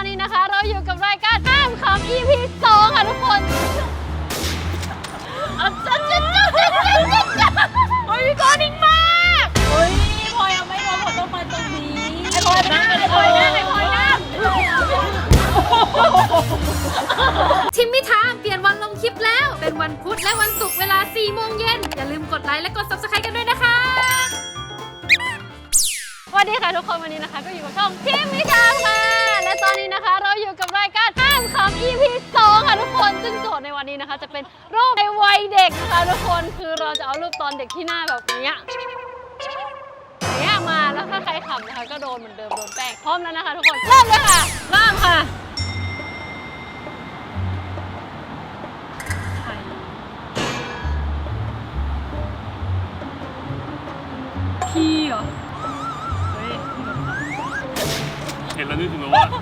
อนนี้นะคะ เราอยู่กับรายการห้ามคำ EP 2ค่ะทุกคนอะจ๊ะจ๊ะจ๊ะจ๊ะจ๊ะจ๊ะจ๊ะโอ้ยกอนิ่งมากเฮ้ยพลอยยังไม่รู้ผลต้องมาตรงนี้ไอ้พลอยนั่งไอ้พลอยนั่งไอ้พลอยนั่งทิมมิทามเปลี่ยนวันลงคลิปแล้ว เป็นวันพุธและวันศุกร์เวลา 4 โมงเย็น อย่าลืมกดไลค์และกด subscribe กันด้วยนะคะสวัสดีค่ะทุกคนวันนี้นะคะ ก็อยู่กับช่องทิมมิทามค่ะ ราอยู่กับรายการห้ามคำ EP 2ค่ะทุกคน ซึ่งโจทย์ในวันนี้นะคะ จะเป็นรูปในวัยเด็กค่ะทุกคน คือเราจะเอารูปตอนเด็กที่หน้าแบบเนี้ยอย่างเงี้ยมา แล้วถ้าใครขำนะคะก็โดนเหมือนเดิมโดนแป้งพร้อมแล้วนะคะทุกคน เริ่มเลยค่ะเริ่มค่ะ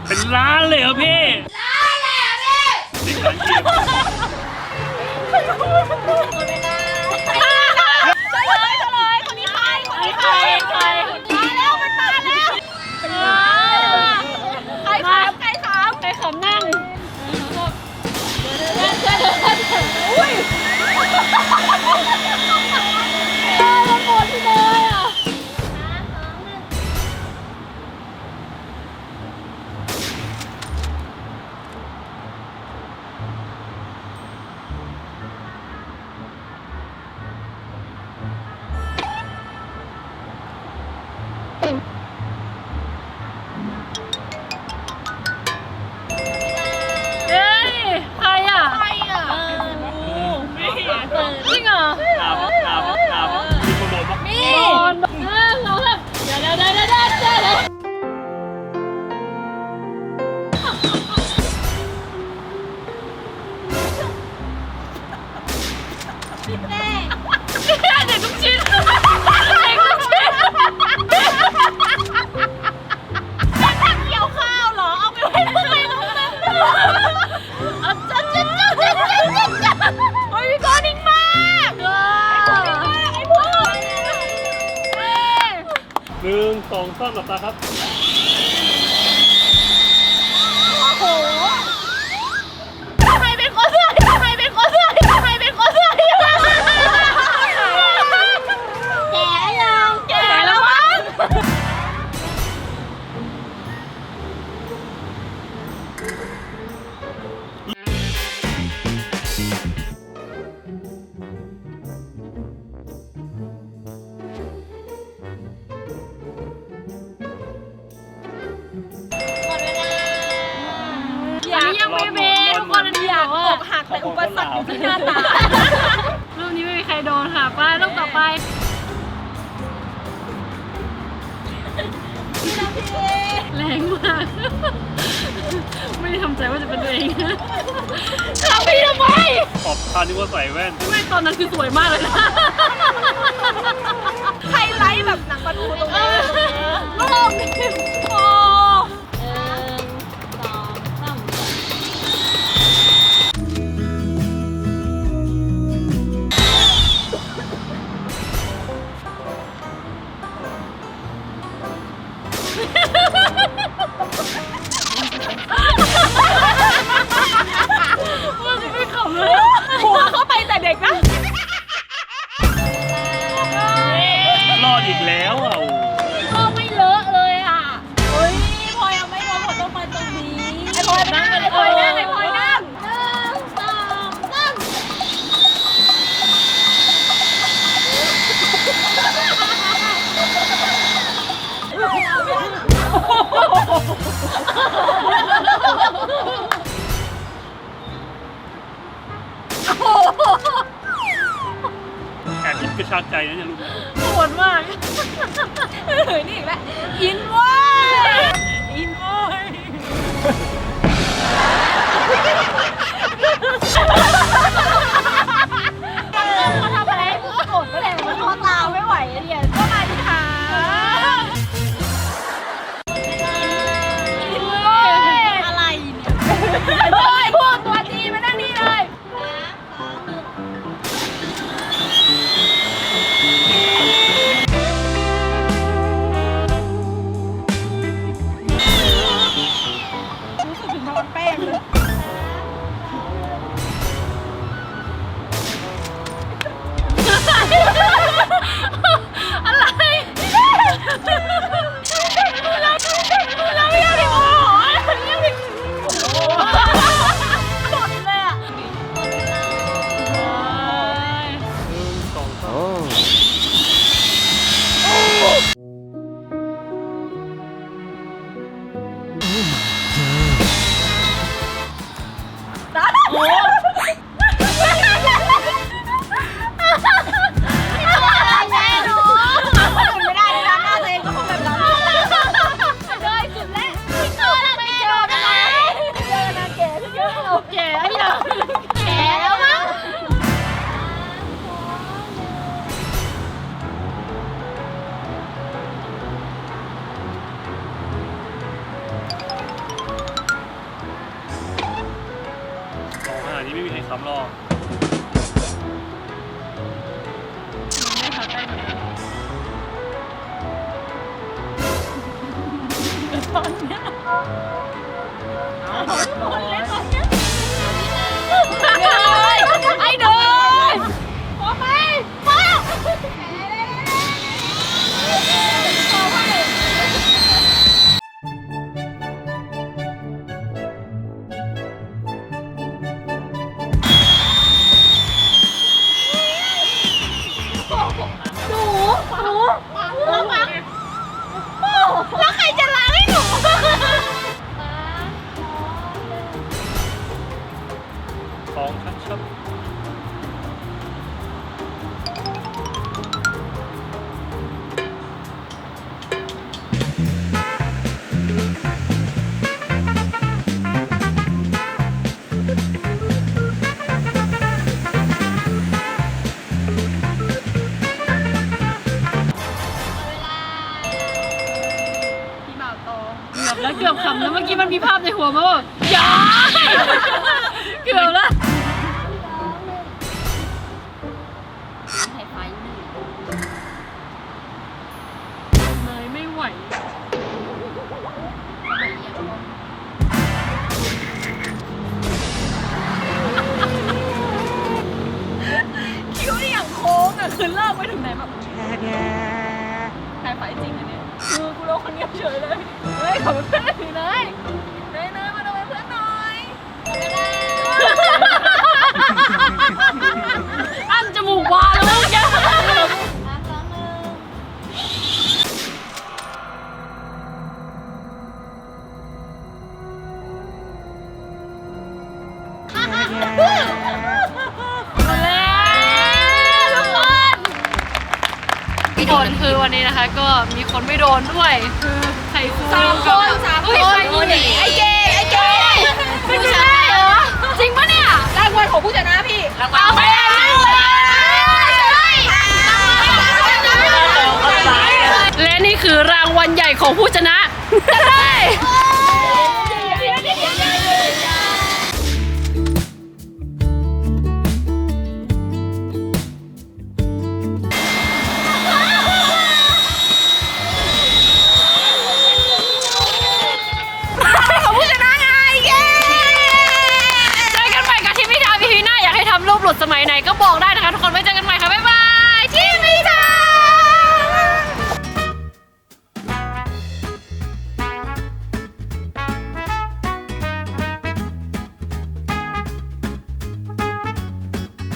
เป็นล้านเลยเหรอพี่ล้านเลยเหรอพี่ งสองสามหลับตาครับ อยากอกหักแต่อุปสรรคอยู่ที่หน้าตา รูปนี้ไม่มีใครโดนค่ะไปรูปต่อไปแรงมาก ไม่ได้ทำใจว่าจะเป็นตัวเองทำพี่ทำไมขอบทานนึกว่าใส่แว่น ไม่ตอนนั้นคือสวยมากเลยนะ ไฮไลท์แบบหนังปลาทูตรง ไม่ขำเลยหัวเข้าไปแต่เด็กนะรอดอีกแล้วอะโอ้โหก็ไม่เลอะเลยอะเฮ้ยพลอยยังไม่รู้ผลต้องมาตรงนี้ไอ้พลอยนั่งไอ้พลอยนั่ง แอบคิดกระชากใจนะเนี่ยลูก ปวดมากเฮ้ยนี่อีกแล้วอินเว้ย Mira, mira, mira. าม ชัดชัดพี่บ่าวโตเกือบแล้วเกือบขำแล้วเมื่อกี้มันมีภาพในหัวมาว่าอย่าเกือบแล้ว ไฟฟ้าจริงอันเนี้ยคือกูโดนคนเดียวเฉยเลยเฮ้ยขอเป็นเพื่อนหน่อยเลยเนยเนยมาดูเป็นเพื่อนหน่อยอันจมูกบานแล้วเมื่อกี้ทุ นคือวันนี้นะคะ ก็มีคนไม่โดนด้วยคือไข่สามคนสามคนไอเกไอเก๋ไม่ใช่เหรอจริงปะเนี่ยรางวัลของผู้ชนะพี่รางวัลเอไปและนี่คือรางวัลใหญ่ของผู้ชนะ สมัยไหนก็บอกได้นะคะทุกคนไม่เจอกั